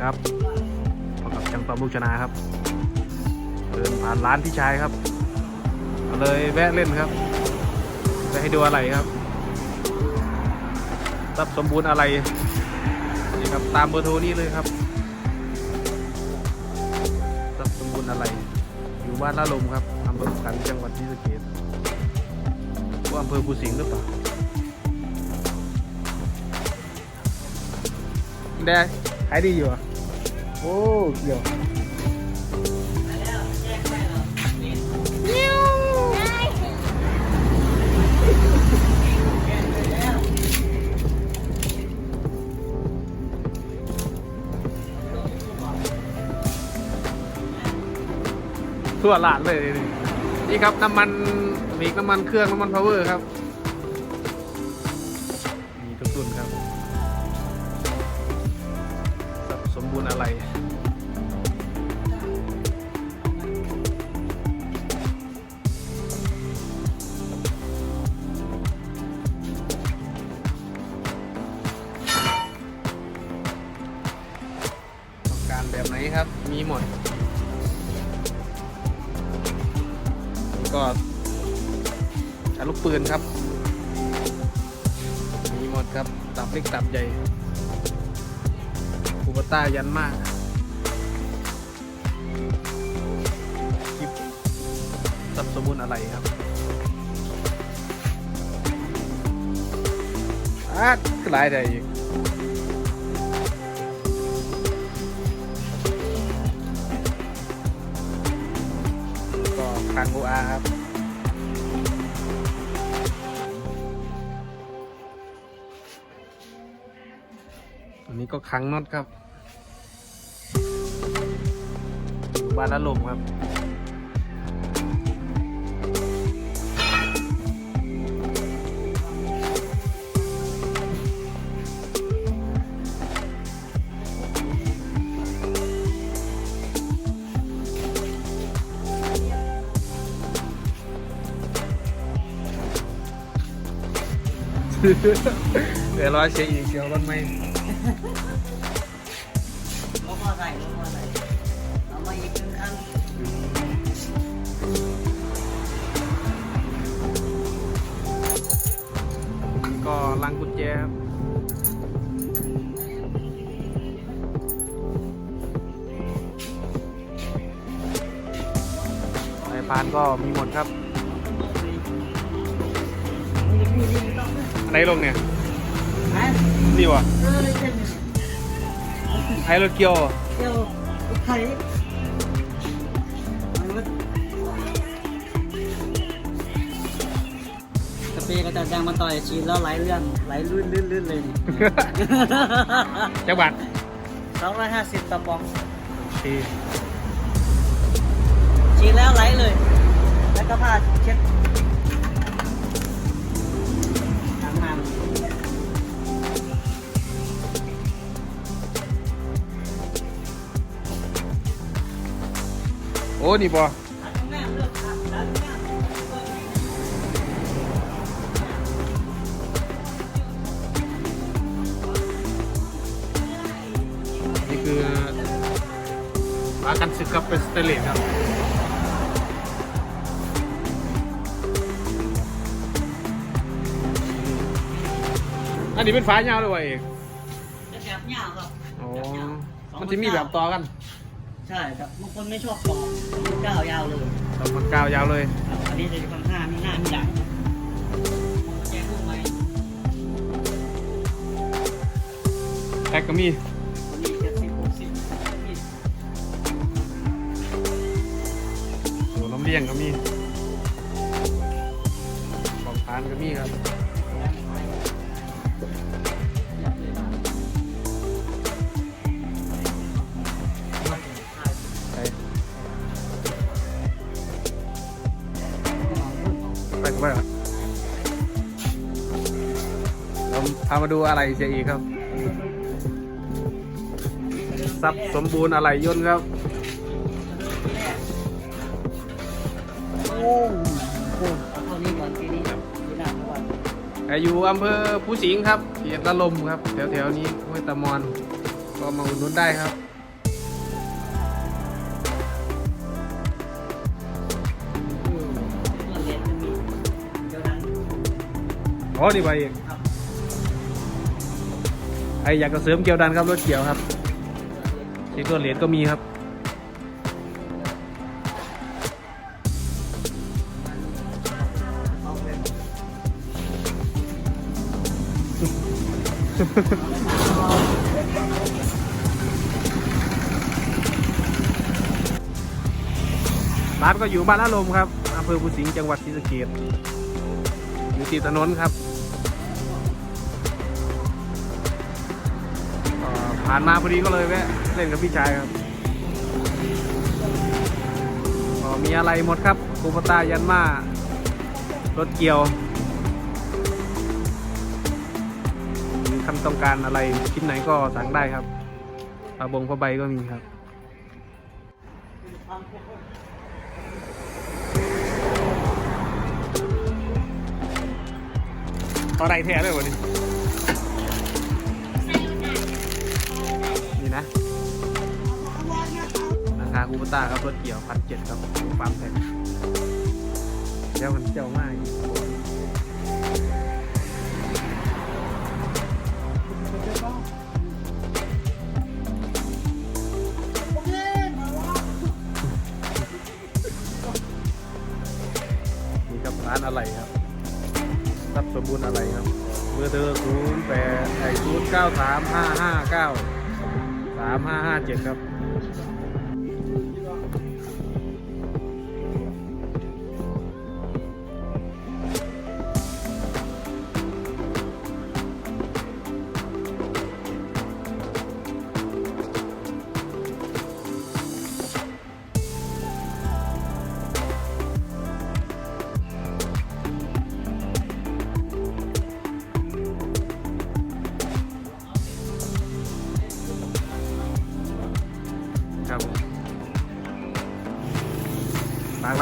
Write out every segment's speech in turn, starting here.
ครับพบกับจังตอมลูกชนะครับ เดินผ่านร้านพี่ชายครับเลยแวะเล่นครับไปให้ดูอะไรครับรับสมบูรณ์อะไรนี่ครับตามเบอร์โทรนี้เลยครับรับสมบูรณ์อะไร อยู่บ้านละลมครับอำเภอขันจังหวัดศรีสะเกษว่าอำเภอภูสิงห์หรือเปล่าได้ขายดีอยู่อะ อ้เกี่ยวทั่วร้านเลยนี่นี่ครับน้ำมันมีน้ำมันเครื่องน้ำมันพาวเวอร์ครับ นครับมีหมด ก็ลูกปืนครับ มีหมดครับ ตับเล็กตับใหญ่คูปต้ายันมากคลิปสับสมุนอะไรครับอาดก็หลายได้อีกางโกอาครับอันนี้ก็คังน็อตครับบานอารมณ์ครับ เดี๋ยวรอเช็คอีกเกี่ยวกันไหมรถมอไซค์รถมอไซค์เอามาอีกหนึ่งคันก็ลังกุญแจครับสายพานก็มีหมดครับ องนะอันไหนลงเนี่ยฮะนี่วะเออเช่นไอ้รถเกียวเหรอเดี๋ยวไข่สเปรย์ก็จะยางมาต่อยฉีดแล้วไหลเลื่อนไหลลื่นลื่นลื่นเลยนี่จักรบัตรสองร้อยห้าสิบต่อปองโอเคฉีดแล้วไหลเลย แล้วก็ผ้าเช็ด อ้นี่บอนี่คือฝากันสึกกับเป็นสเตนเลสครับอันนี้เป็นฝายาวเลยวะเอกจะแบบยาวครับ อ๋อ มันจะมีแบบต่อกัน ใช่ครับบางคนไม่ชอบต่อก้าวยาวเลยสองพันเก้ายาวเลย ครับอันนี้จะค่อนข้างมีหน้ามีหลังแจ้งลูกไหมแท็กก็มี วันนี้เจ็ดสิบหกสิบยี่สิบโหน้ำเลี้ยงก็มีของทานก็มีครับ พามาดูอะไรเสียอีกครับซับสมบูรณ์อะไรย่นครับอายู่อำเภอผู้สิงครับเขตละลมครับ แถวๆนี้ห้วยตะมอน ก็มาอุดหนุนได้ครับอ๋อนี่ไปเอง รอยากจะเสริมเกลียวดันครับรถเกียวครับเช็คตัวเหรียญก็มีครับร้านก็อยู่บ้านละลมครับอำเภอภูสิงห์จังหวัดศรีสะเกษอยู่ติดถนนครับ ผ่านมาพอดีก็เลยแวะเล่นกับพี่ชายครับก็มีอะไรหมดครับคูปตายันมารถเกี่ยวมีคำต้องการอะไรชิ้นไหนก็สั่งได้ครับปลาบงผ้าใบก็มีครับอะไรแท้เลยวะนี่นี่ บูต้าครับรถเกี่ยวพันเจ็ดครับฟาร์มแพงเจ้ามันเจ้ามากอีกนี่ครับร้านอะไรครับทรัพย์สมบูรณ์อะไรครับเบอร์เธอศูนย์แปดไอศูนย์เก้าสามห้าห้าเก้าสามห้าห้าเจ็ดครับ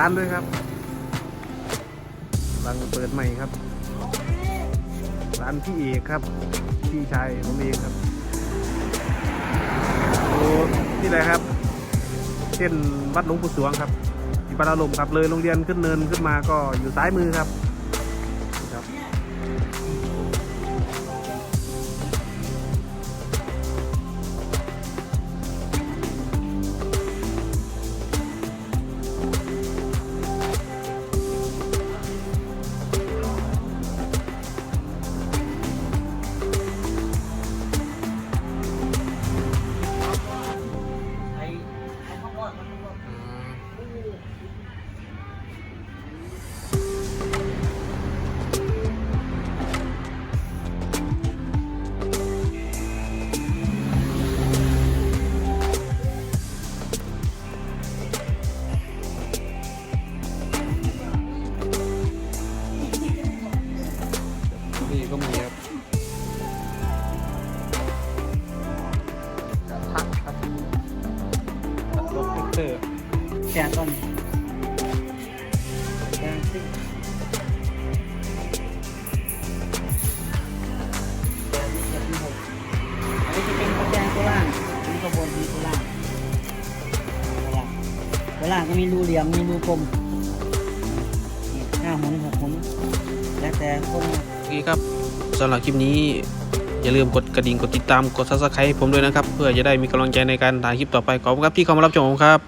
ากร้านด้วยครับรังเปิดใหม่ครับ ร้านพี่เอกครับ พี่ชายผมเองครับโอ้ที่ไหนครับ เช่นวัดหลวงปู่สวงครับที่ปาราลมครับเลยโรงเรียนขึ้นเนินขึ้นมาก็อยู่ซ้ายมือครับ เตอร์แกต้นแกงซิ่งแกงเจ็ดที่หกอันนี้จะเป็นข้าวแกงตัวล่างอันนี้ข้าวบนมีตัวล่างตัวล่างตัวลาก็มีรูเหลี่ยมมีรูกลมห้าหุนหกหุนแล้วแต่คนโอเคครับสำหรับคลิปนี้ อย่าลืมกดกระดิ่งกดติดตามกด subscribe ให้ผมด้วยนะครับ เพื่อจะได้มีกำลังใจในการถ่ายคลิปต่อไปขอบคุณครับที่เข้ามารับชมผมครับ